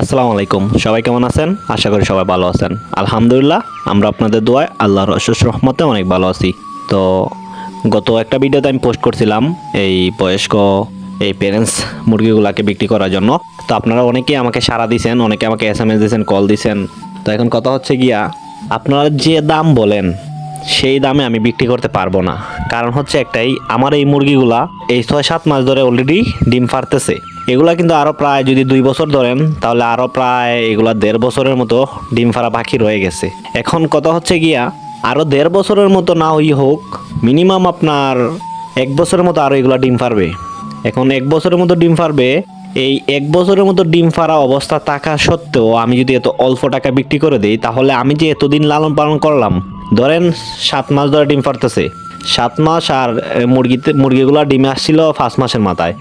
আসসালামু আলাইকুম। সবাই কেমন আছেন? আশা করি সবাই ভালো আছেন। আলহামদুলিল্লাহ, আমরা আপনাদের দোয়ায় আল্লাহর অশেষ রহমতে অনেক ভালো আছি। তো গত একটা ভিডিওতে আমি পোস্ট করছিলাম এই বয়স্ক, এই প্যারেন্টস মুরগিগুলাকে বিক্রি করার জন্য। তো আপনারা অনেকেই আমাকে সাড়া দিয়েছেন অনেকে আমাকে এস এম এস দিয়েছেন কল দিয়েছেন তো এখন কথা হচ্ছে গিয়া, আপনারা যে দাম বলেন, সেই দামে আমি বিক্রি করতে পারব না। কারণ হচ্ছে একটাই, আমার এই মুরগিগুলা এই ছয় সাত মাস ধরে অলরেডি ডিম ফারতেছে এগুলা কিন্তু আরও প্রায় যদি দুই বছর ধরেন, তাহলে আরও প্রায় এগুলা দেড় বছরের মতো ডিম ফারা পাখি রয়ে গেছে। এখন কথা হচ্ছে গিয়া, আরও দেড় বছরের মতো না হই হোক মিনিমাম আপনার এক বছরের মতো আরও এগুলা ডিম ফারবে এখন এক বছরের মতো ডিম ফারবে এই এক বছরের মতো ডিম ফারা অবস্থা থাকা সত্ত্বেও আমি যদি এত অল্প টাকা বিক্রি করে দিই, তাহলে আমি যে এতদিন লালন পালন করলাম, ধরেন সাত মাস ধরে ডিম ফারতেছে সাত মাস আর মুরগিতে, মুরগিগুলো ডিমে আসছিল পাঁচ মাসের মাথায়।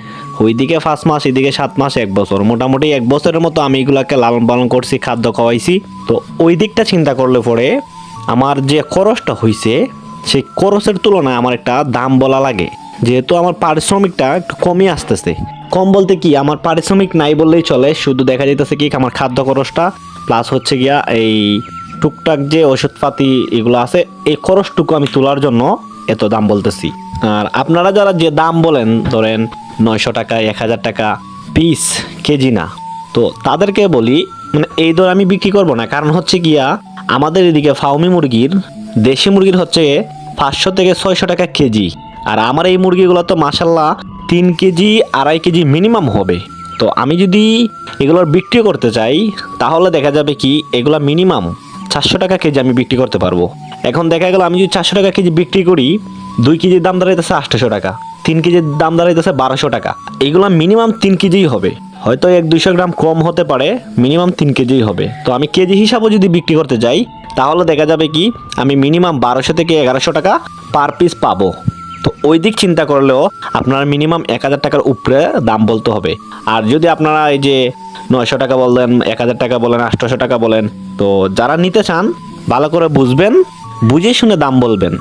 ওইদিকে পাঁচ মাস, এদিকে সাত মাস, এক বছর। মোটামুটি এক বছরের মতো আমি এগুলাকে লালন পালন করছি, খাদ্য খাওয়াইছি। তো ওই দিকটা চিন্তা করলে পরে আমার যে খরচটা হয়েছে সেই খরচের তুলনায় আমার একটা দাম বলা লাগে। যেহেতু আমার পারিশ্রমিকটা একটু কমই আসতেছে। কম বলতে কি, আমার পারিশ্রমিক নাই বললেই চলে, শুধু দেখা যাইতেছে কি আমার খাদ্য খরচটা, প্লাস হচ্ছে গিয়া এই টুকটাক যে ওষুধপাতি এগুলো আছে, এই খরচটুকু আমি তোলার জন্য এত দাম বলতেছি। আর আপনারা যারা যে দাম বলেন, ধরেন নয়শো টাকা, এক হাজার টাকা, পিস, কেজি না, তো তাদেরকে বলি মানে এই দর আমি বিক্রি করব না। কারণ হচ্ছে গিয়া, আমাদের এদিকে ফাউমি মুরগির, দেশি মুরগির হচ্ছে পাঁচশো থেকে ছয়শো টাকা কেজি। আর আমার এই মুরগিগুলো তো মাসাল্লাহ তিন কেজি, আড়াই কেজি মিনিমাম হবে। তো আমি যদি এগুলোর বিক্রি করতে চাই, তাহলে দেখা যাবে কি, এগুলো মিনিমাম চারশো টাকা কেজি আমি বিক্রি করতে পারব। এখন দেখা গেল আমি যদি চারশো টাকা কেজি বিক্রি করি, দুই কেজির দাম দাঁড়াইতেছে আটশোশো টাকা, তিন কেজির দাম দাঁড়াইতেছে বারোশো টাকা। এগুলো মিনিমাম তিন কেজিই হবে। হয়তো এক দুইশো গ্রাম কম হতে পারে, মিনিমাম তিন কেজিই হবে। তো আমি কেজি হিসাবে যদি বিক্রি করতে যাই, তাহলে দেখা যাবে কি, আমি মিনিমাম বারোশো থেকে এগারোশো টাকা পার পিস পাবো। তো ওই দিক চিন্তা করলেও আপনারা মিনিমাম এক হাজার টাকার উপরে দাম বলতে হবে। আর যদি আপনারা এই যে নয়শো টাকা বললেন, এক হাজার টাকা বলেন, আটশোশো টাকা বলেন, তো যারা নিতে চান, ভালো করে বুঝবেন। বুঝে শুনে দাম বলবেন।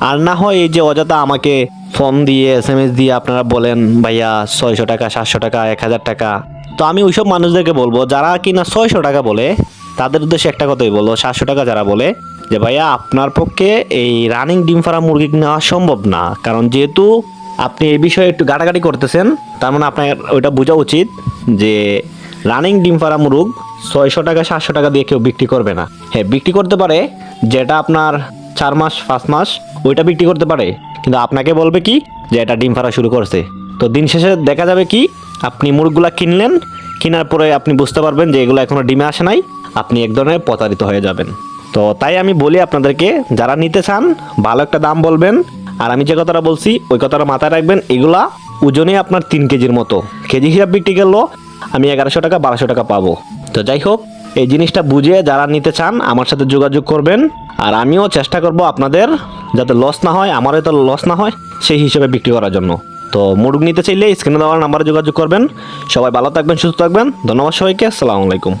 আর না হয় এই যে অযথা আমাকে ফর্ম দিয়ে এস এম এস দিয়ে আপনারা বলেন, ভাইয়া, ছয়শো টাকা, সাতশো টাকা, এক হাজার টাকা। তো আমি ওইসব মানুষদেরকে বলব, যারা কিনা ছয়শো টাকা বলে, তাদের উদ্দেশ্যে একটা কথাই বলব, সাতশো টাকা যারা বলে, যে, ভাইয়া, আপনার পক্ষে এই রানিং ডিম ফার্ম মুরগি নেওয়া সম্ভব না। কারণ যেহেতু আপনি এই বিষয়ে একটু ঘাটাঘাটি করতেছেন, তার মানে আপনার ওইটা বোঝা উচিত যে রানিং ডিম ফার্ম মুরগ ছয়শো টাকা, সাতশো টাকা দিয়ে কেউ বিক্রি করবে না। হ্যাঁ বিক্রি করতে পারে যেটা আপনার চার মাস, পাঁচ মাস, ওইটা বিক্রি করতে পারে। কিন্তু আপনাকে বলবে কি যে এটা ডিম ফারা শুরু করছে। তো দিন শেষে দেখা যাবে কি, আপনি মুরগগুলা কিনলেন, কেনার পরে আপনি বুঝতে পারবেন যে এগুলো এখনও ডিমে আসে নাই, আপনি এক ধরনের প্রতারিত হয়ে যাবেন। তো তাই আমি বলি আপনাদেরকে, যারা নিতে চান, ভালো একটা দাম বলবেন। আর আমি যে কথাটা বলছি, ওই কথাটা মাথায় রাখবেন, এগুলা ওজনে আপনার তিন কেজির মতো। কেজি হিসাব বিক্রি করলেও আমি এগারোশো টাকা, বারোশো টাকা পাবো। তো যাই হোক এই জিনিসটা বুঝে যারা নিতে চান, আমার সাথে যোগাযোগ করবেন। আর আমিও চেষ্টা করব আপনাদের যাতে লস না হয়, আমারও তো লস না হয়, সেই হিসেবে বিক্রি করার জন্য। তো মুরগ নিতে চাইলে স্ক্রিনে দেওয়ার নাম্বারে যোগাযোগ করবেন। সবাই ভালো থাকবেন, সুস্থ থাকবেন। ধন্যবাদ সবাইকে, আসসালামু আলাইকুম।